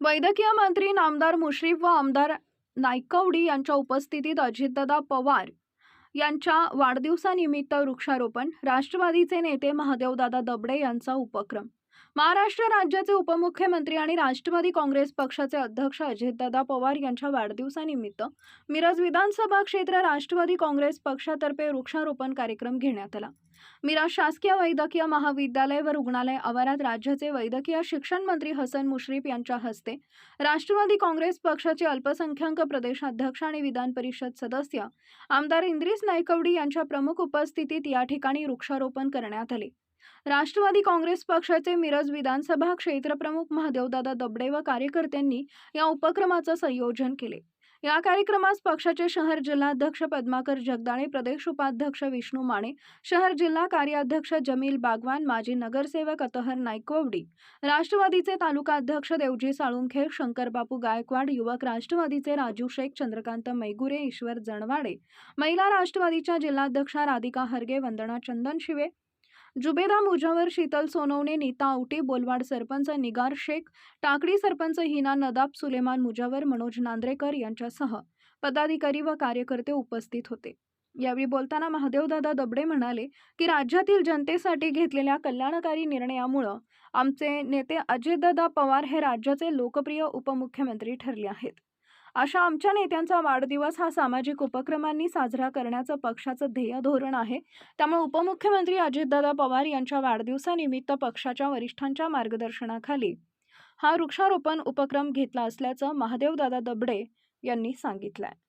वैद्यकीय मंत्री नामदार मुश्रीफ व आमदार नायकवडी यांच्या उपस्थितीत अजितदादा पवार यांच्या वाढदिवसानिमित्त वृक्षारोपण राष्ट्रवादीचे नेते महादेवदादा दबडे यांचा उपक्रम. महाराष्ट्र राज्याचे उपमुख्यमंत्री आणि राष्ट्रवादी काँग्रेस पक्षाचे अध्यक्ष अजितदादा पवार यांच्या वाढदिवसानिमित्त मिरज विधानसभा क्षेत्र राष्ट्रवादी काँग्रेस पक्षातर्फे वृक्षारोपण कार्यक्रम घेण्यात आला. मिरा शासकीय वैद्यकीय महाविद्यालय व रुग्णालय आवारात राज्याचे वैद्यकीय शिक्षण मंत्री हसन मुश्रीफ यांच्या हस्ते राष्ट्रवादी काँग्रेस पक्षाचे अल्पसंख्याक प्रदेशाध्यक्ष आणि विधान परिषद सदस्य आमदार इंद्रिस नायकवडी यांच्या प्रमुख उपस्थितीत या ठिकाणी वृक्षारोपण करण्यात आले. राष्ट्रवादी काँग्रेस पक्षाचे मिरज विधानसभा क्षेत्रप्रमुख महादेवदादा दबडे व कार्यकर्त्यांनी या उपक्रमाचं संयोजन केले. या कार्यक्रमास पक्षाचे शहर जिल्हाध्यक्ष पद्माकर जगदाळे प्रदेश उपाध्यक्ष विष्णू माने शहर जिल्हा कार्याध्यक्ष जमील बागवान माजी नगरसेवक अतहर नायकवडी राष्ट्रवादीचे तालुका अध्यक्ष देवजी साळुंखे शंकरबापू गायकवाड युवक राष्ट्रवादीचे राजू शेख चंद्रकांत मैगुरे ईश्वर जणवाडे महिला राष्ट्रवादीच्या जिल्हाध्यक्षा राधिका हरगे वंदना चंदन शिवे जुबेदा मुजावर शीतल सोनवणे नीता आवटी बोलवाड सरपंच निगार शेख टाकडी सरपंच हिना नदाब सुलेमान मुजावर मनोज नांद्रेकर यांच्यासह पदाधिकारी व कार्यकर्ते उपस्थित होते. यावेळी बोलताना महादेवदादा दबडे म्हणाले की राज्यातील जनतेसाठी घेतलेल्या कल्याणकारी निर्णयामुळं आमचे नेते अजितदादा पवार हे राज्याचे लोकप्रिय उपमुख्यमंत्री ठरले आहेत. अशा आमच्या नेत्यांचा वाढदिवस हा सामाजिक उपक्रमांनी साजरा करण्याचं पक्षाचं ध्येय धोरण आहे. त्यामुळे उपमुख्यमंत्री अजितदादा पवार यांच्या वाढदिवसानिमित्त पक्षाच्या वरिष्ठांच्या मार्गदर्शनाखाली हा वृक्षारोपण उपक्रम घेतला असल्याचं महादेवदादा दबडे यांनी सांगितलं आहे